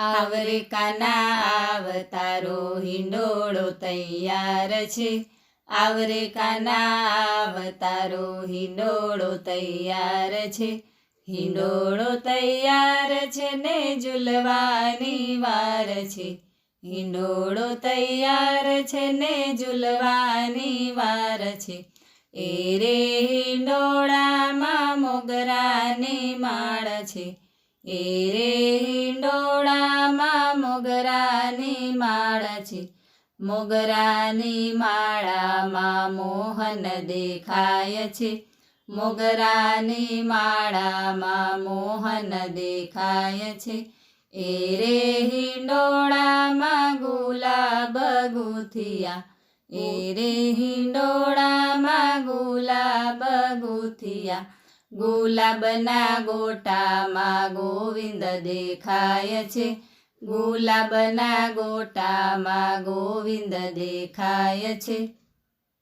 આવરે કાના આવતારો હિંડોળો તૈયાર છે. આવરે કાના આવતારો હિંડોળો તૈયાર છે. હિંડોળો તૈયાર છે ને ઝૂલવાની વાર છે. હિંડોળો તૈયાર છે ને ઝૂલવાની વાર છે. એ રે હિંડોળામાં મોગરાની માળ છે. એ રે હિંડોળામાં મોગરાની માળ છે. મોગરાની માળામાં મોહન દેખાય છે. મોગરાની માળામાં મોહન દેખાય છે. એ રે હિંડોળામાં ગુલાબ ગુથિયા. એ રે હિંડોળામાં ગુલાબ ગુથિયા. ગુલાબના ગોટામાં ગોવિંદ દેખાય છે. ગુલાબના ગોટામાં ગોવિંદ દેખાય છે.